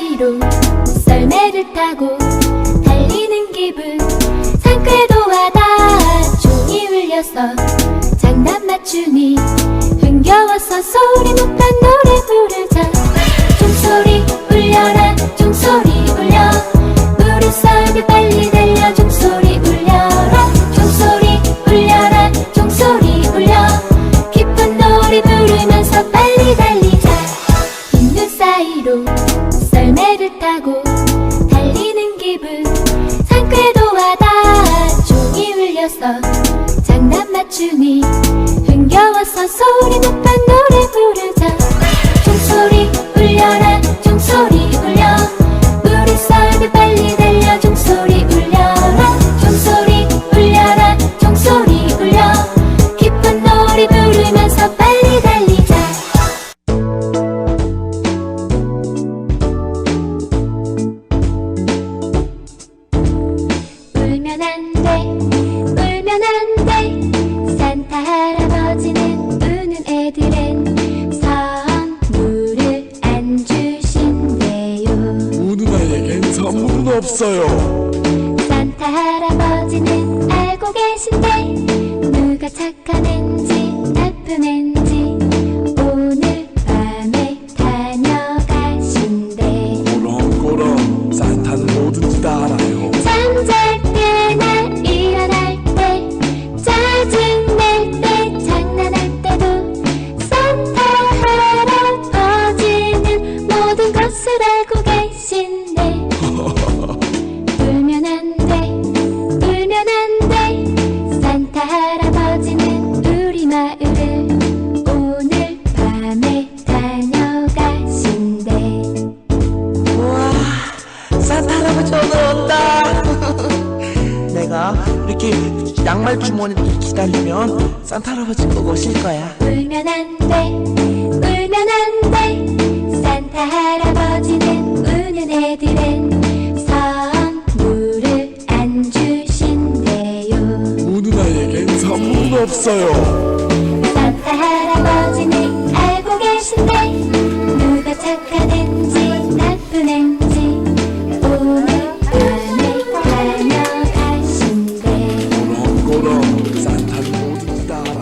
사이로 썰매를 타고 달리는 기분. 상쾌도 하다. 종이 울려서 장난 맞추니 흥겨워서 소리 못한 노래 부르자. 종소리 할아버지는 알고 계신데 누가 착한 앤지 나쁜 앤지 없어요. 산타 할아버지는 네 알고 계신데 누가 착하든지 나쁜 앤지 오늘 밤에 다녀가신대. 꼬렁꼬렁 산타는 모두 따라고.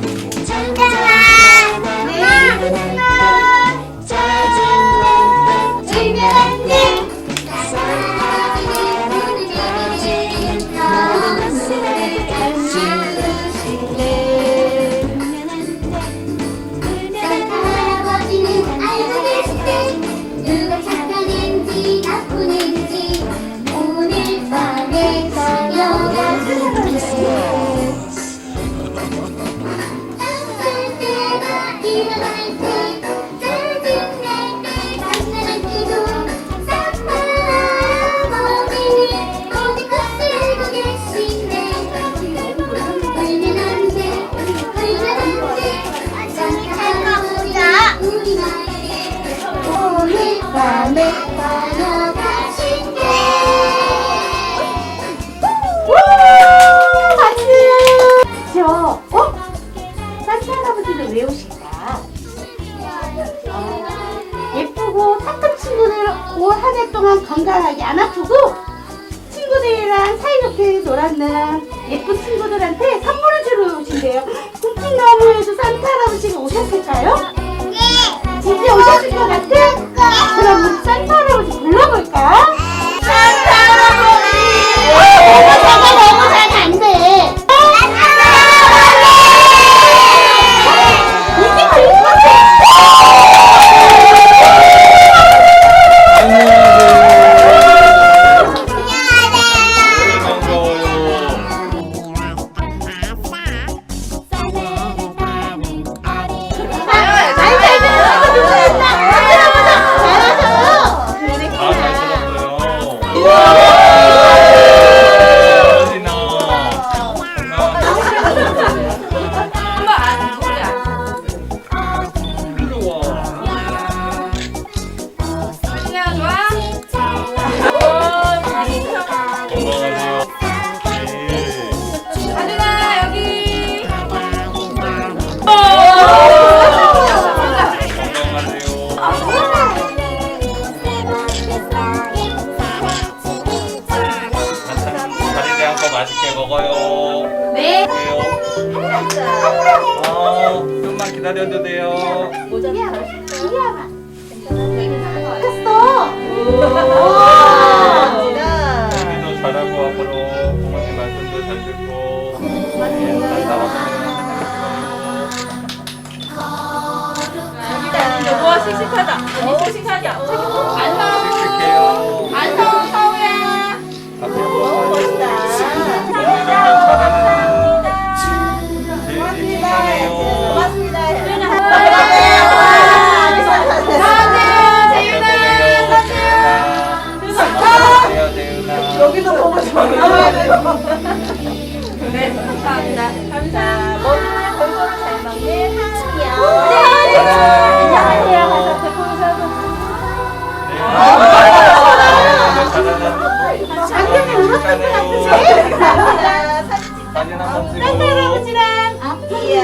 한 해 동안 건강하게 안 아프고 친구들이랑 사이좋게 놀았는 예쁜 친구들한테 선물을 주러 오신대요. 꿈나무에도 산타 할아버지가 오셨을까요? 네. 이제 오셨을 것 같아? 그럼 산타 할아버지 불러볼까? 어, 좀만 기다려도 돼요. 됐어. 우리도 잘하고 앞으로 부모님 말씀도 잘 듣고 예, 잘 나왔으면 와 씩씩하다. 언니 씩씩하냐? 씩씩해 안경이 울었을 것 같으세요? 사진 한번 찍고 할아버지랑 아프야.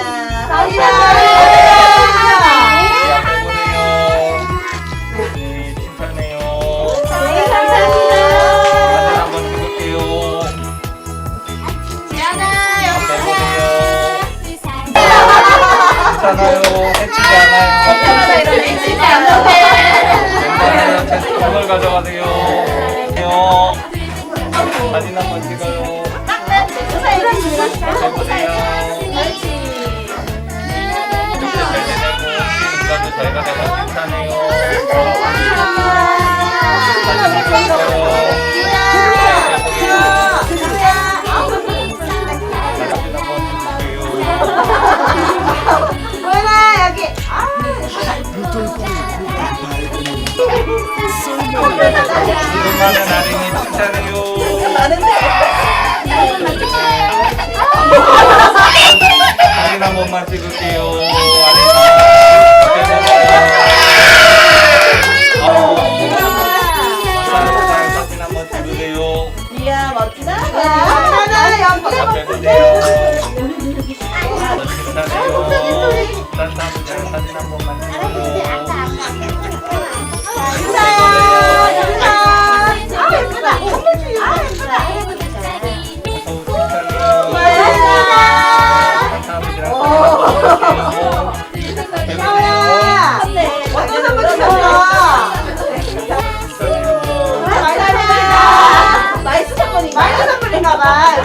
네. 네. 해치지. 제 선물 가져가세요. 안녕. 사진 한번 찍어요. 앞에 보세요. 이렇게 잘 지내고 지금까지 잘 가다가 칭찬해요. 사진 찍어요. 사진 한번 찍을게요. 수 아린이. 사진 한 번만 찍으세요. 할아버지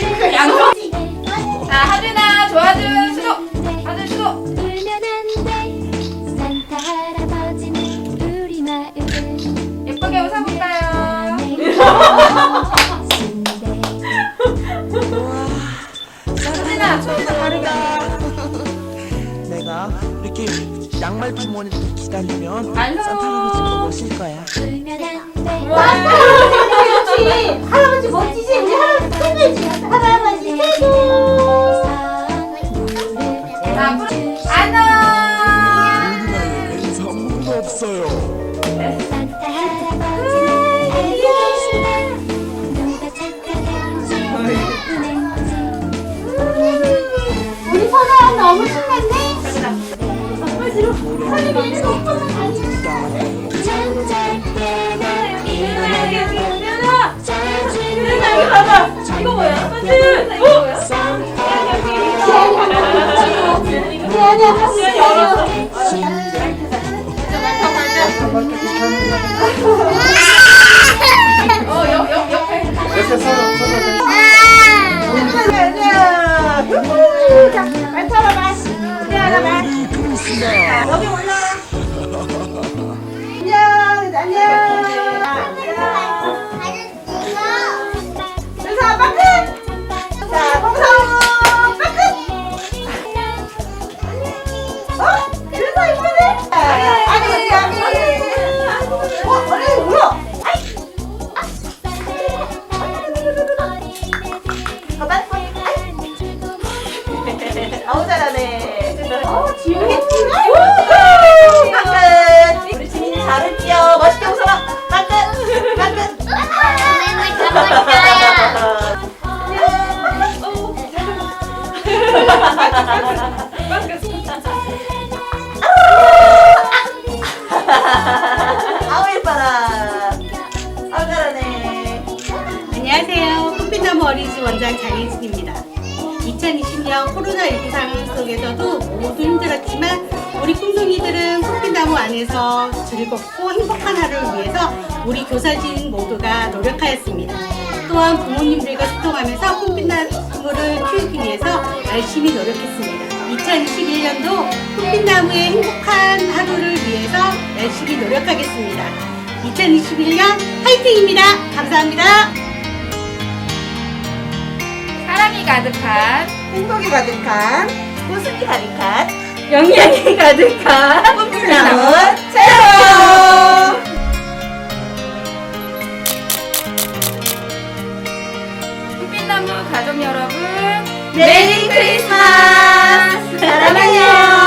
주머니 기다리면 산타 할아버지가 오실 거야. 울면 안돼 그 미안해 할아버지. 어, 옆, 옆, 옆에. 이렇게 서로 서로 가자. 후후. 자. 미안하다. 메리 크리스마스 여기 올라. 안녕. 안녕. 꿈둥이들은 꽃빛나무 안에서 즐겁고 행복한 하루를 위해서 우리 교사진 모두가 노력하였습니다. 또한 부모님들과 소통하면서 꽃빛나무를 키우기 위해서 열심히 노력했습니다. 2021년도 꽃빛나무의 행복한 하루를 위해서 열심히 노력하겠습니다. 2021년 화이팅입니다. 감사합니다. 사랑이 가득한, 행복이 가득한 웃음이 가득한 영양이 가득한 꽃나무 최고. 꽃빛나무 가족 여러분, 메리 크리스마스. 사랑해요.